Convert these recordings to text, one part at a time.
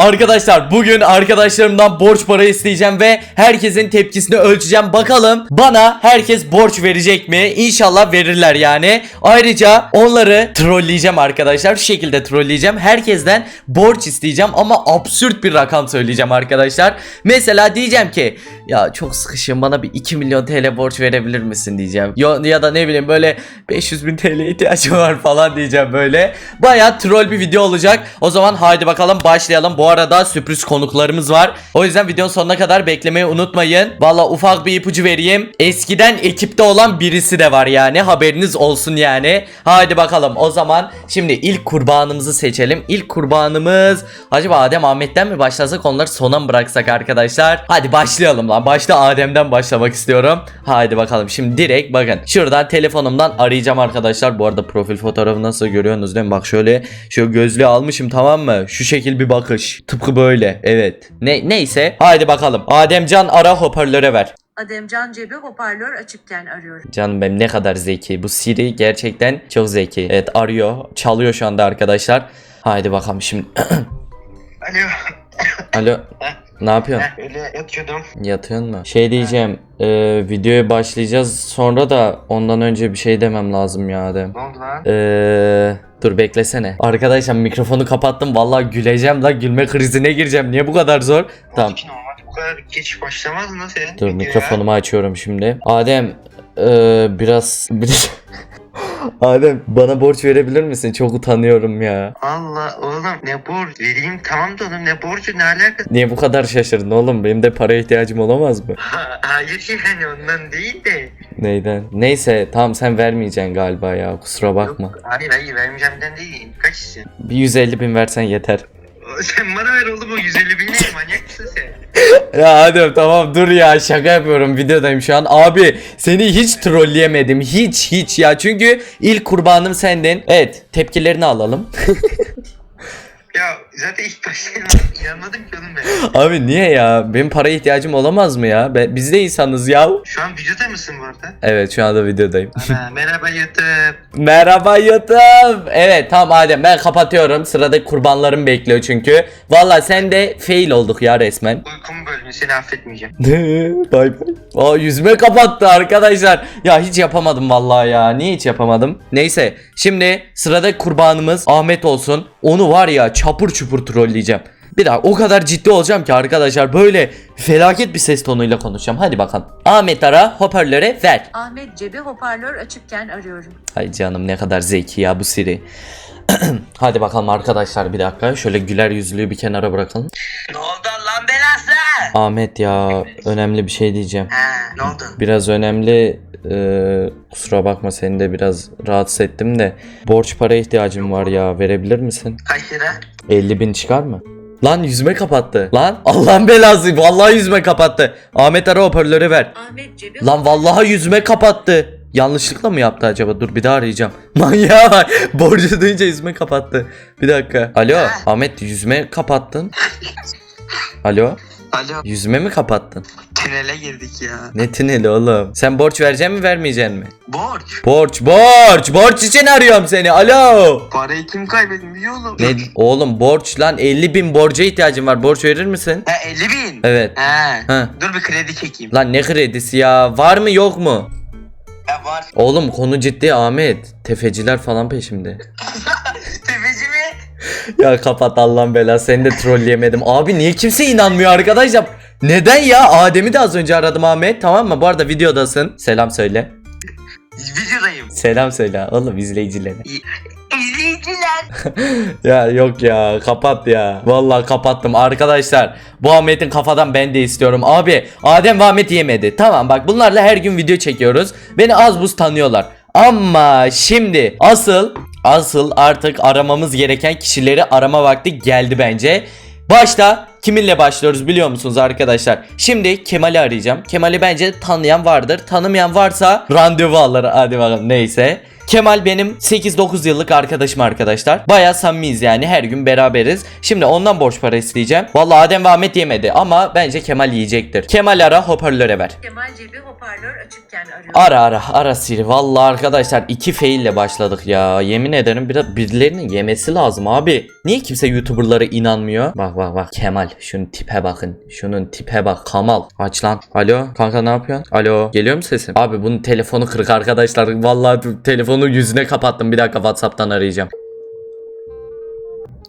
Arkadaşlar bugün arkadaşlarımdan borç para isteyeceğim ve herkesin tepkisini ölçeceğim. Bakalım bana herkes borç verecek mi? İnşallah verirler yani. Ayrıca onları trolleyeceğim arkadaşlar. Şu şekilde trolleyeceğim. Herkesten borç isteyeceğim ama absürt bir rakam söyleyeceğim arkadaşlar. Mesela diyeceğim ki ya çok sıkışım bana bir 2 milyon TL borç verebilir misin diyeceğim. Ya, ya da ne bileyim böyle 500 bin TL ihtiyacım var falan diyeceğim böyle. Baya troll bir video olacak. O zaman haydi bakalım başlayalım. Bu arada sürpriz konuklarımız var. O yüzden videonun sonuna kadar beklemeyi unutmayın. Valla ufak bir ipucu vereyim. Eskiden ekipte olan birisi de var yani. Haberiniz olsun yani. Haydi bakalım. O zaman şimdi ilk kurbanımızı seçelim. İlk kurbanımız acaba Adem Ahmet'ten mi başlasak onları sona mı bıraksak arkadaşlar? Hadi başlayalım lan. Başta Adem'den başlamak istiyorum. Haydi bakalım. Şimdi direkt bakın. Şuradan telefonumdan arayacağım arkadaşlar. Bu arada profil fotoğrafı nasıl görüyorsunuz değil mi? Bak şöyle şu gözlüğü almışım tamam mı? Şu şekil bir bakış. Tıpkı böyle. Evet. Ne neyse. Haydi bakalım. Ademcan ara hoparlöre ver. Ademcan cebi hoparlör açıkken arıyorum. Canım benim ne kadar zeki. Bu Siri gerçekten çok zeki. Evet arıyor. Çalıyor şu anda arkadaşlar. Haydi bakalım şimdi. Alo. Alo. Ne yapıyorsun? Heh, öyle yatıyordum. Yatıyorsun mu? Şey diyeceğim. E, videoya başlayacağız. Sonra da ondan önce bir şey demem lazım ya Adem. Ne oldu lan? Eee dur beklesene. Arkadaşlar mikrofonu kapattım. Vallahi güleceğim la gülme krizine gireceğim. Niye bu kadar zor? Tamam. Ki normalde bu kadar geç başlamaz mı senin? Dur video mikrofonumu açıyorum şimdi. Adem eee, biraz bir Adem bana borç verebilir misin? Çok utanıyorum ya. Allah oğlum ne borç? Vereyim tamam da oğlum ne borcu ne alakası? Niye bu kadar şaşırdın oğlum? Benim de paraya ihtiyacım olamaz mı? Ha, Hayır yani ondan değil de. Neyden? Neyse tamam sen vermeyeceksin galiba ya. Kusura bakma. Yok, hayır hayır vermeyeceğimden değil. Kaç istiyorsun? Bir 150 bin versen yeter. Sen bana ver oğlum o 150 bin ne manyak mısın sen? Ya Adem tamam dur ya şaka yapıyorum videodayım şu an. Abi seni hiç trolleyemedim hiç hiç ya çünkü ilk kurbanım sendin. Evet tepkilerini alalım. Zaten ilk başta inanmadım ki oğlum ben. Abi niye ya? Benim paraya ihtiyacım olamaz mı ya? Be- biz de insanız ya. Şu an videoda mısın bu arada? Evet şu anda videodayım. Ana, merhaba YouTube. Merhaba YouTube. Evet tamam Adem ben kapatıyorum. Sıradaki kurbanlarım bekliyor çünkü. Valla sen de fail olduk ya resmen. Uykumu böldün seni affetmeyeceğim. bay bay. Aa yüzüme kapattı arkadaşlar. Ya hiç yapamadım vallahi ya. Niye hiç yapamadım? Neyse şimdi sıradaki kurbanımız Ahmet olsun. Onu var ya çapur çupur trolleyeceğim. Bir daha o kadar ciddi olacağım ki arkadaşlar böyle felaket bir ses tonuyla konuşacağım. Hadi bakalım. Ahmet ara hoparlöre ver. Ahmet cebi hoparlör açıkken arıyorum. Ay canım ne kadar zeki ya bu Siri. Hadi bakalım arkadaşlar bir dakika. Şöyle güler yüzlüğü bir kenara bırakalım. Ne oldu lan belası? Ahmet ya önemli bir şey diyeceğim. Ha ne oldu? Biraz önemli ee, kusura bakma seni de biraz rahatsız ettim de borç para ihtiyacım var ya verebilir misin? Kaç lira? 50 bin çıkar mı? Lan yüzüme kapattı. Lan Allah'ın belası vallahi yüzüme kapattı. Ahmet ara hoparlörü ver. Ahmet cebi Lan vallahi yüzüme kapattı. Yanlışlıkla mı yaptı acaba? Dur bir daha arayacağım. Manyağa bak. Borcu duyunca yüzüme kapattı. Bir dakika. Alo Ahmet yüzüme kapattın. Alo Alo. yüzüme mi kapattın? Tünele girdik ya. Ne tineli oğlum? Sen borç verecek mi vermeyecek mi? Borç. Borç borç borç için arıyorum seni alo. Parayı kim kaybetmiyor oğlum? Ne oğlum borç lan 50 bin borca ihtiyacım var borç verir misin? Ha 50 bin. Evet. He. Ha. Dur bir kredi çekeyim. Lan ne kredisi ya var mı yok mu? Ha var. Oğlum konu ciddi Ahmet. Tefeciler falan peşimde. Ya kapat Allah'ın belası seni de trolleyemedim. Abi niye kimse inanmıyor arkadaşlar? Neden ya? Adem'i de az önce aradım Ahmet tamam mı? Bu arada videodasın. Selam söyle. Videodayım. Selam söyle oğlum izleyicilere. İzleyiciler. Ya yok ya kapat ya. Vallahi kapattım arkadaşlar. Bu Ahmet'in kafadan ben de istiyorum. Abi Adem ve Ahmet yemedi. Tamam bak bunlarla her gün video çekiyoruz. Beni az buz tanıyorlar. Ama şimdi asıl asıl artık aramamız gereken kişileri arama vakti geldi bence. Başta kiminle başlıyoruz biliyor musunuz arkadaşlar? Şimdi Kemal'i arayacağım. Kemal'i bence tanıyan vardır. Tanımayan varsa randevu alır. Hadi bakalım neyse. Kemal benim 8-9 yıllık arkadaşım arkadaşlar. Baya samimiyiz yani her gün beraberiz. Şimdi ondan borç para isteyeceğim. Vallahi Adem ve Ahmet yemedi ama bence Kemal yiyecektir. Kemal ara hoparlöre ver. Kemal cebi hoparlör açıkken arıyorum. Ara ara ara Siri. Vallahi arkadaşlar iki fail ile başladık ya. Yemin ederim biraz birilerinin yemesi lazım abi. Niye kimse YouTuber'lara inanmıyor? Bak bak bak Kemal şunun tipe bakın. Şunun tipe bak Kamal. Aç lan. Alo kanka ne yapıyorsun? Alo geliyor mu sesim? Abi bunun telefonu kırık arkadaşlar. Vallahi telefonu yüzüne kapattım. Bir dakika WhatsApp'tan arayacağım.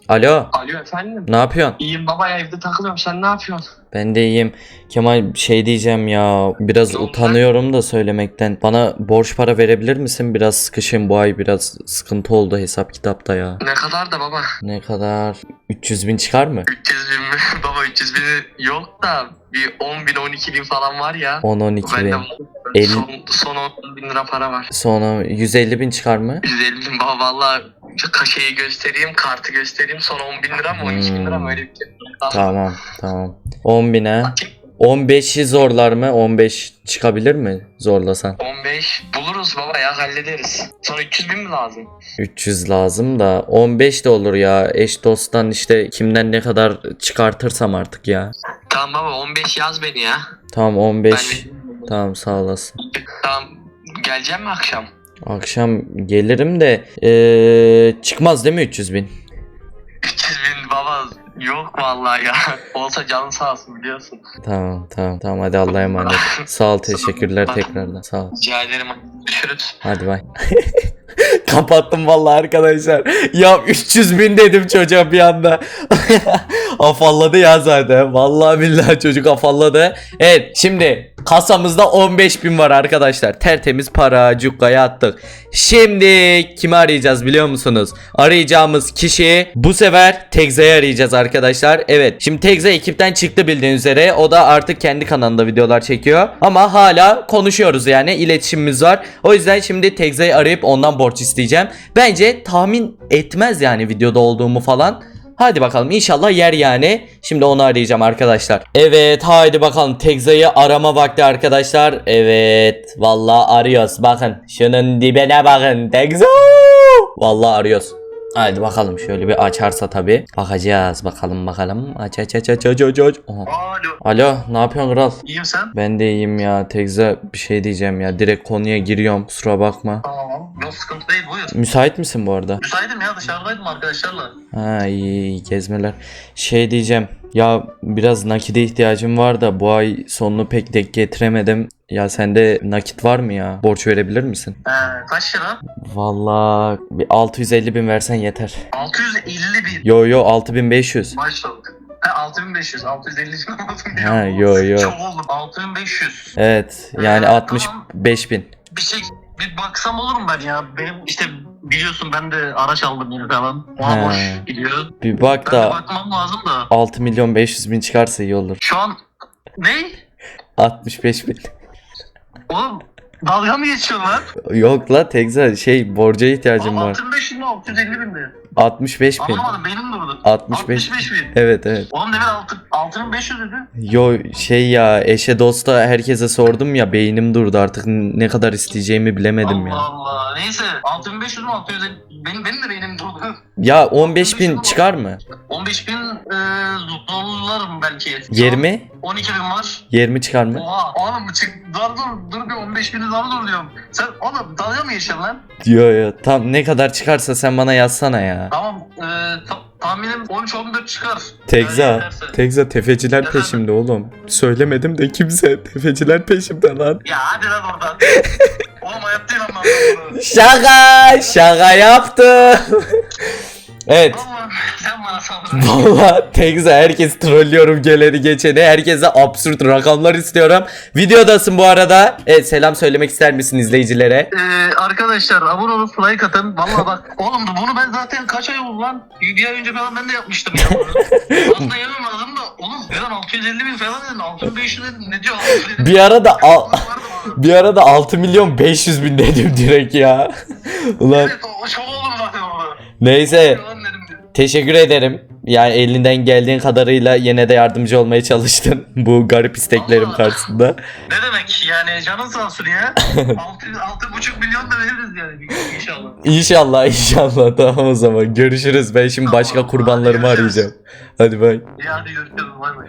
Alo Alo efendim. ne yapıyorsun? İyiyim baba ya evde takılıyorum. Sen ne yapıyorsun? Ben de iyiyim. Kemal şey diyeceğim ya. Biraz oldu? utanıyorum da söylemekten. Bana borç para verebilir misin? Biraz sıkışım bu ay biraz sıkıntı oldu hesap kitapta ya. Ne kadar da baba? Ne kadar? 300 bin çıkar mı? 300 bin mi? baba 300 bin yok da bir 10 bin 12 bin falan var ya. 10-12 Bende bin. var. El- son, son 10 bin lira para var. Sonra 150 bin çıkar mı? 150 bin valla kaşeyi göstereyim, kartı göstereyim. Son 10 bin lira mı 12 bin lira mı Hmm. öyle bir şey. Tamam tamam. 10 bine. Bakayım. 15'i zorlar mı? 15 çıkabilir mi zorlasan? 15 buluruz baba ya hallederiz. Sonra 300 bin mi lazım? 300 lazım da 15 de olur ya. Eş dosttan işte kimden ne kadar çıkartırsam artık ya. Tamam baba 15 yaz beni ya. Tamam Ben 15. Tamam sağ olasın. Tamam geleceğim mi akşam? Akşam gelirim de eee, çıkmaz değil mi 300 bin? 300 bin baba yok vallahi ya. Olsa canın sağ olsun biliyorsun. Tamam tamam tamam hadi Allah'a emanet. Sağ ol teşekkürler tekrardan sağ ol. Rica ederim. Görüşürüz. Hadi bay. Kapattım vallahi arkadaşlar. Ya 300 bin dedim çocuğa bir anda. afalladı ya zaten. Vallahi billahi çocuk afalladı. Evet şimdi kasamızda 15 bin var arkadaşlar. Tertemiz para cukkaya attık. Şimdi kimi arayacağız biliyor musunuz? Arayacağımız kişi bu sefer Tegza'yı arayacağız arkadaşlar. Evet şimdi Tegza ekipten çıktı bildiğiniz üzere. O da artık kendi kanalında videolar çekiyor. Ama hala konuşuyoruz yani iletişimimiz var. O yüzden şimdi Tegza'yı arayıp ondan borç isteyeceğim. Bence tahmin etmez yani videoda olduğumu falan. Hadi bakalım inşallah yer yani. Şimdi onu arayacağım arkadaşlar. Evet haydi bakalım Tegza'yı arama vakti arkadaşlar. Evet vallahi arıyoruz. Bakın şunun dibine bakın Tegza. Vallahi arıyoruz. Haydi bakalım şöyle bir açarsa tabi. Bakacağız bakalım bakalım. Aç aç aç aç aç aç aç. Oha. Alo. Alo ne yapıyorsun kral? İyiyim sen? Ben de iyiyim ya Tegza bir şey diyeceğim ya. Direkt konuya giriyorum kusura bakma. Tamam. Yok sıkıntı değil buyur. Müsait misin bu arada? Müsaitim ya dışarıdaydım arkadaşlarla. Ha iyi, iyi gezmeler. Şey diyeceğim. Ya biraz nakide ihtiyacım var da bu ay sonunu pek denk getiremedim. Ya sende nakit var mı ya? Borç verebilir misin? Ee, kaç lira? Vallahi bir 650 bin versen yeter. 650 bin. Yo yo 6500. Maşallah. Ha 6500. 650 bin olmadım ya. Ha, yo, yo. Çok oldu. 6500. Evet yani Ee, 65 bin. Bir şey bir baksam olur mu ben ya? Benim işte biliyorsun ben de araç aldım yeni falan. Ona He. boş gidiyor. Bir bak Ben de da bakmam lazım da. 6 milyon 500 bin çıkarsa iyi olur. Şu an ne? 65 bin. Oğlum dalga mı geçiyorsun lan? Yok la Tegza şey borca ihtiyacım var. 65 bin mi? 650 bin mi? 65 bin. Anlamadım benim durdu. 65. 65 bin. Evet evet. Oğlum demin 6, 6500 dedi. Yo şey ya eşe dosta herkese sordum ya beynim durdu artık ne kadar isteyeceğimi bilemedim Allah ya. Allah. Neyse 6500 mü 650 benim, benim de beynim durdu. Ya 15 bin çıkar mı? 15 bin e, zorlarım belki. Şu an 20? 12 bin var. 20 çıkar mı? Oha oğlum çık dur dur dur bir 15 bini zar dur diyorum. Sen oğlum dalga mı geçiyorsun lan? Yo yo tam ne kadar çıkarsa sen bana yazsana ya. Tamam e, ta- tahminim 13-14 çıkar. Yeterse. Tegza tefeciler Efendim? peşimde oğlum. Söylemedim de kimse tefeciler peşimde lan. Ya hadi lan oradan. oğlum hayatta inanmam ben buna. Şaka, şaka yaptım. evet. Oğlum Valla Tegza herkes trollüyorum geleni geçeni. Herkese absürt rakamlar istiyorum. Videodasın bu arada. Evet selam söylemek ister misin izleyicilere? Ee, arkadaşlar abone olup like atın. Valla bak oğlum bunu ben zaten kaç ay oldu lan? Bir, ay önce falan ben de yapmıştım ya. Aslında lazım da oğlum birden 650 bin falan dedin 6500 dedin ne diyor oğlum dedim. Bir ara da al- bir ara da 6 milyon 500 bin dedim direkt ya. Ulan Evet o, o çok oldu zaten orada. neyse Lan. Teşekkür ederim. Yani elinden geldiğin kadarıyla yine de yardımcı olmaya çalıştın bu garip isteklerim Allah. karşısında. Ne demek yani canın sağ olsun ya. 6,5 milyon da veririz yani inşallah. İnşallah inşallah tamam o zaman görüşürüz ben şimdi başka Tamam, kurbanlarımı hadi arayacağım. Hadi bay. İyi hadi görüşürüz bay bay.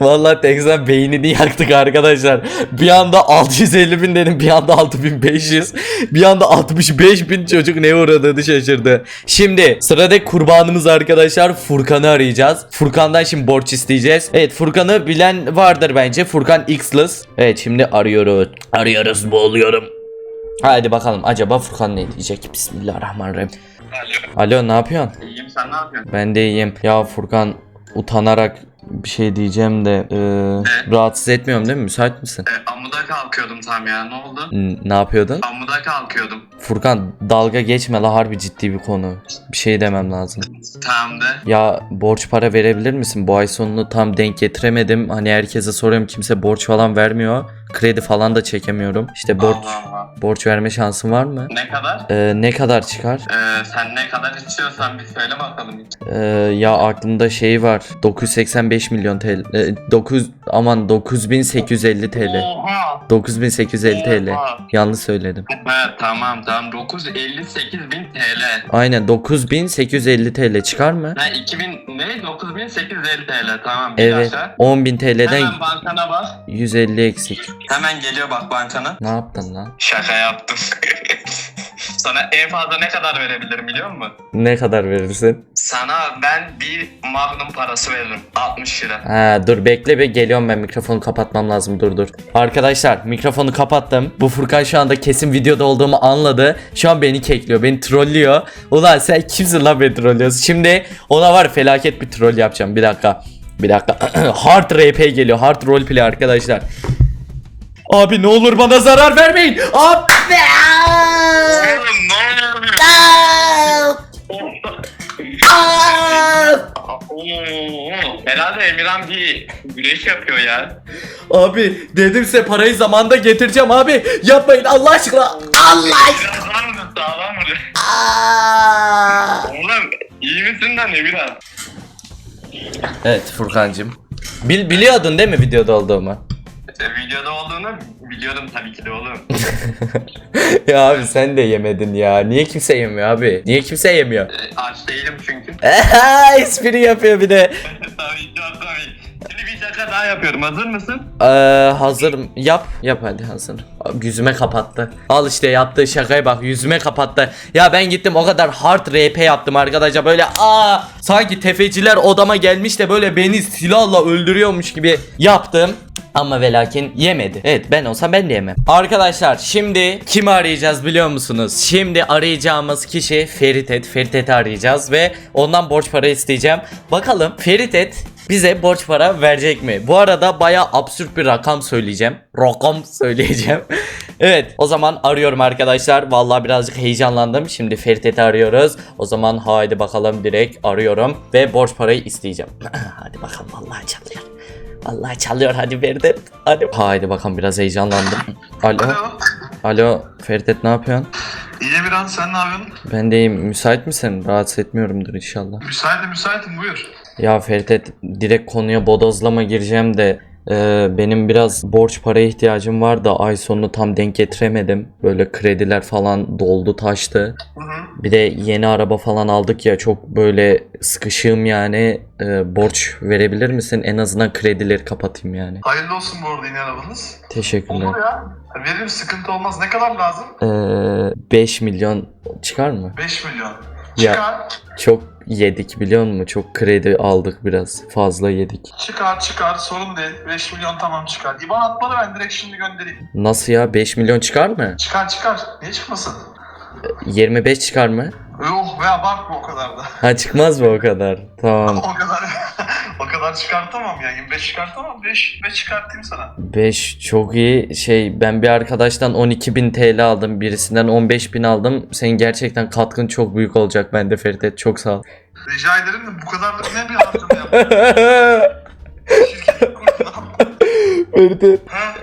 Vallahi Texan beynini yaktık arkadaşlar. Bir anda 650 bin dedim bir anda 6500 bir anda 65 bin çocuk ne uğradığını şaşırdı. Şimdi sıradaki kurbanımız arkadaşlar Furkan'ı arayacağız. Furkan'dan şimdi borç isteyeceğiz. Evet Furkan'ı bilen vardır bence. Furkan Xless. Evet şimdi arıyoruz. Arıyoruz boğuluyorum. Haydi bakalım acaba Furkan ne diyecek? Bismillahirrahmanirrahim. Alo. Alo ne yapıyorsun? İyiyim sen ne yapıyorsun? Ben de iyiyim. Ya Furkan utanarak bir şey diyeceğim de e, rahatsız etmiyorum değil mi? Müsait misin? E, amuda kalkıyordum tam ya ne oldu? N- ne yapıyordun? Amuda kalkıyordum. Furkan dalga geçme la harbi ciddi bir konu. Bir şey demem lazım. Tamam de. Ya borç para verebilir misin? Bu ay sonunu tam denk getiremedim. Hani herkese soruyorum kimse borç falan vermiyor. Kredi falan da çekemiyorum. İşte borç Allah Allah. borç verme şansın var mı? Ne kadar? E, ne kadar çıkar? E, sen ne kadar istiyorsan bir söyle bakalım. E, ya aklımda şey var. 985 milyon TL. E, 9 aman 9850 TL. Oha. 9850 TL. Oha. Yanlış söyledim. Evet tamam tamam 958 bin TL. Aynen 9850 TL çıkar mı? Ne 2000 ne 9850 TL tamam bir Evet. dakika. 10.000 TL'den Hemen bankana bak. 150 eksik. Hemen geliyor bak bankana. Ne yaptın lan? Şaka yaptım. Sana en fazla ne kadar verebilirim biliyor musun? Ne kadar verirsin? Sana ben bir magnum parası veririm. 60 lira. Ha dur bekle be geliyorum ben mikrofonu kapatmam lazım dur dur. Arkadaşlar mikrofonu kapattım. Bu Furkan şu anda kesin videoda olduğumu anladı. Şu an beni kekliyor beni trollüyor. Ulan sen kimsin lan beni trollüyorsun? Şimdi ona var felaket bir troll yapacağım bir dakika. Bir dakika. hard RP geliyor. Hard roleplay arkadaşlar. Abi ne olur bana zarar vermeyin. Abi. Oğlum ne oluyor? Herhalde Emirhan bir güreş yapıyor ya. Abi dedim size parayı zamanda getireceğim abi. Yapmayın Allah aşkına. Allah aşkına. Biraz var mı? Sağlam mı? Oğlum iyi misin lan Emirhan? Evet Furkancığım. Bil biliyordun değil mi videoda olduğumu? Videoda olduğunu biliyordum tabii ki de oğlum. ya abi sen de yemedin ya. Niye kimse yemiyor abi? Niye kimse yemiyor? E, aç değilim çünkü. Espri yapıyor bir de. tabii ki tabii. Şimdi bir şaka daha yapıyorum. Hazır mısın? Ee, hazırım. Yap. Yap hadi hazır. Abi, Yüzüme kapattı. Al işte yaptığı şakaya bak yüzüme kapattı. Ya ben gittim o kadar hard RP yaptım arkadaşlar böyle aa sanki tefeciler odama gelmiş de böyle beni silahla öldürüyormuş gibi yaptım. Ama ve lakin yemedi. Evet ben olsam ben de yemem. Arkadaşlar şimdi kimi arayacağız biliyor musunuz? Şimdi arayacağımız kişi Feritet. Feriteti arayacağız ve ondan borç para isteyeceğim. Bakalım Feritet bize borç para verecek mi? Bu arada baya absürt bir rakam söyleyeceğim. Rakam söyleyeceğim. evet o zaman arıyorum arkadaşlar. Vallahi birazcık heyecanlandım. Şimdi Feritet'i arıyoruz. O zaman haydi bakalım direkt arıyorum ve borç parayı isteyeceğim. hadi bakalım vallahi çalıyor. Vallahi çalıyor hadi Feritet. Hadi. Haydi bakalım biraz heyecanlandım. Alo. Alo. Alo Feritet ne yapıyorsun? İyi Emirhan sen ne yapıyorsun? Ben deyim müsait misin? Rahatsız etmiyorumdur inşallah. Müsaitim müsaitim buyur. Ya Feritet direkt konuya bodozlama gireceğim de e, benim biraz borç paraya ihtiyacım var da ay sonunu tam denk getiremedim. Böyle krediler falan doldu taştı. Bir de yeni araba falan aldık ya çok böyle sıkışığım yani E, borç verebilir misin? En azından kredileri kapatayım yani. Hayırlı olsun bu arada yeni arabanız. Teşekkürler. Olur ya. Veririm sıkıntı olmaz. Ne kadar lazım? E, 5 milyon çıkar mı? 5 milyon. Ya. Çıkar. Çok yedik biliyor musun? Çok kredi aldık biraz. Fazla yedik. Çıkar çıkar sorun değil. 5 milyon tamam çıkar. İban at bana ben direkt şimdi göndereyim. Nasıl ya? 5 milyon çıkar mı? Çıkar çıkar. Niye çıkmasın? 25 çıkar mı? Yok ve abartma o kadar da. Ha çıkmaz mı o kadar? Tamam. o kadar kadar çıkartamam ya. 25 çıkartamam. 5 5 çıkartayım sana. 5 çok iyi. Şey ben bir arkadaştan 12.000 TL aldım. Birisinden 15.000 aldım. Senin gerçekten katkın çok büyük olacak bende Feritet. Çok sağ ol. Rica ederim de bu kadar da ne bir harcama yaptın? Ha?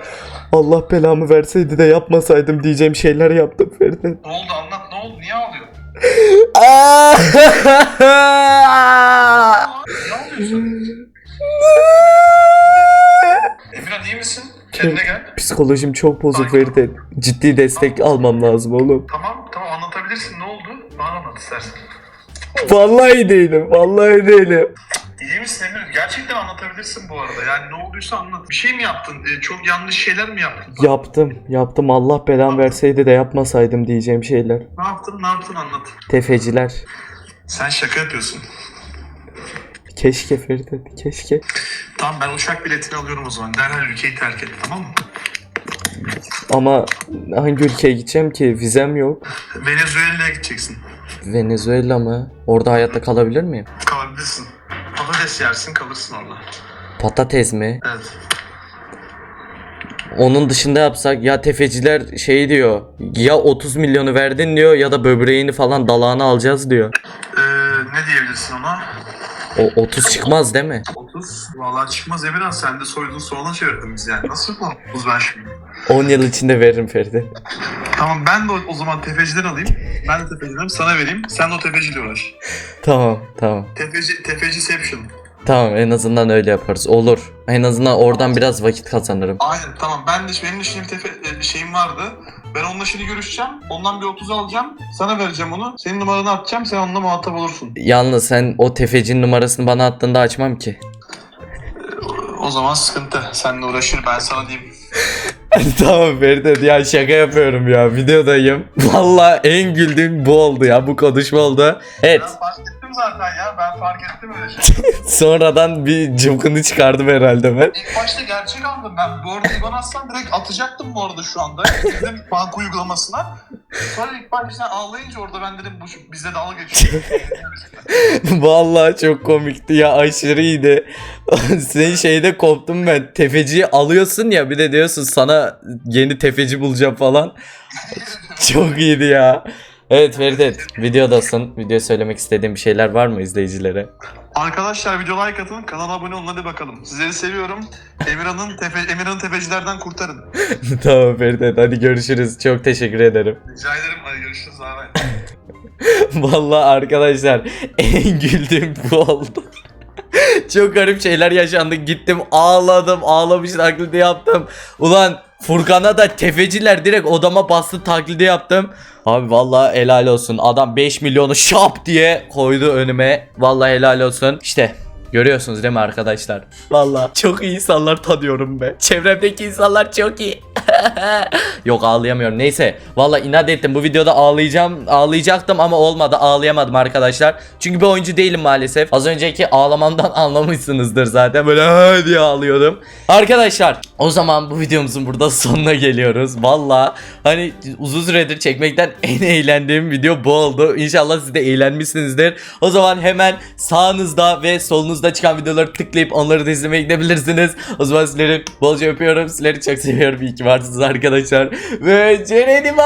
Allah belamı verseydi de yapmasaydım diyeceğim şeyler yaptım Feritet. Ne oldu anlat ne oldu? Niye ağlıyorsun? Ne yapıyorsun? Emirhan iyi misin? Kendine gel. Psikolojim çok bozuk Feride. Ciddi destek almam lazım oğlum. Tamam tamam anlatabilirsin ne oldu? Bana anlat istersen. Vallahi değilim. Vallahi değilim. İyi misin Emir? Gerçekten anlatabilirsin bu arada. Yani ne olduysa anlat. Bir şey mi yaptın? Ee, çok yanlış şeyler mi yaptın? Yaptım. Yaptım. Allah belamı verseydi de yapmasaydım diyeceğim şeyler. Ne yaptın? Ne yaptın anlat. Tefeciler. Sen şaka yapıyorsun. Keşke Feride. Keşke. Tamam ben uçak biletini alıyorum o zaman. Derhal ülkeyi terk et tamam mı? Ama hangi ülkeye gideceğim ki? Vizem yok. Venezuela'ya gideceksin. Venezuela mı? Orada hayatta kalabilir miyim? Kalabilirsin. Patates yersin kalırsın orada. Patates mi? Evet. Onun dışında yapsak ya tefeciler şey diyor. Ya 30 milyonu verdin diyor ya da böbreğini falan dalağını alacağız diyor. Ee, ne diyebilirsin ona? O 30 çıkmaz değil mi? 30. Vallahi çıkmaz Emirhan. Sen de soydun soğana çevirdin bizi yani. Nasıl yapalım 30 ben şimdi? 10 yıl içinde veririm Feride. Tamam ben de o, o zaman tefeciden alayım. Ben de tefeciden sana vereyim. Sen de o tefeciyle uğraş. Tamam tamam. Tefeci, tefeciception. Tamam en azından öyle yaparız. Olur. En azından oradan biraz vakit kazanırım. Aynen tamam. Ben de benim de şimdi bir tefe, e, şeyim vardı. Ben onunla şimdi görüşeceğim. Ondan bir 30 alacağım. Sana vereceğim onu. Senin numaranı atacağım. Sen onunla muhatap olursun. Yalnız sen o tefecinin numarasını bana attığında açmam ki. O zaman sıkıntı. Seninle uğraşır ben sana diyeyim. tamam Feride ya şaka yapıyorum ya videodayım. Valla en güldüğüm bu oldu ya bu konuşma oldu. Evet Ben zaten ya. Ben fark ettim öyle şey. sonradan bir cıvkını çıkardım herhalde ben. İlk başta gerçek aldım ben. Bu arada İvan atsam direkt atacaktım bu arada şu anda. Dedim bank uygulamasına. Sonra ilk başta ağlayınca orada ben dedim bu bize dalga geçiyor. Vallahi çok komikti ya aşırı iyiydi. Senin şeyde koptum ben. Tefeciyi alıyorsun ya bir de diyorsun sana yeni tefeci bulacağım falan. çok iyiydi ya. Evet Feride videodasın. Video söylemek istediğin bir şeyler var mı izleyicilere? Arkadaşlar video like atın, kanala abone olun hadi bakalım. Sizleri seviyorum. Emirhan'ın tefe, Emirhan'ı tefecilerden kurtarın. tamam Feride hadi görüşürüz. Çok teşekkür ederim. Rica ederim hadi görüşürüz abi. Vallahi arkadaşlar en güldüğüm bu oldu. Çok garip şeyler yaşandı. Gittim ağladım. Ağlamış taklidi yaptım. Ulan Furkan'a da tefeciler direkt odama bastı taklidi yaptım. Abi vallahi helal olsun. Adam 5 milyonu şap diye koydu önüme. Vallahi helal olsun. İşte görüyorsunuz değil mi arkadaşlar? Vallahi çok iyi insanlar tanıyorum be. Çevremdeki insanlar çok iyi. Yok ağlayamıyorum. Neyse. Valla inat ettim. Bu videoda ağlayacağım. Ağlayacaktım ama olmadı. Ağlayamadım arkadaşlar. Çünkü bir oyuncu değilim maalesef. Az önceki ağlamamdan anlamışsınızdır zaten. Böyle "Ha" diye ağlıyordum. Arkadaşlar o zaman bu videomuzun burada sonuna geliyoruz. Valla hani uzun süredir çekmekten en eğlendiğim video bu oldu. İnşallah siz de eğlenmişsinizdir. O zaman hemen sağınızda ve solunuzda çıkan videoları tıklayıp onları da izlemeye gidebilirsiniz. O zaman sizleri bolca öpüyorum. Sizleri çok seviyorum. İyi ki varsınız arkadaşlar. Ve Ceren'im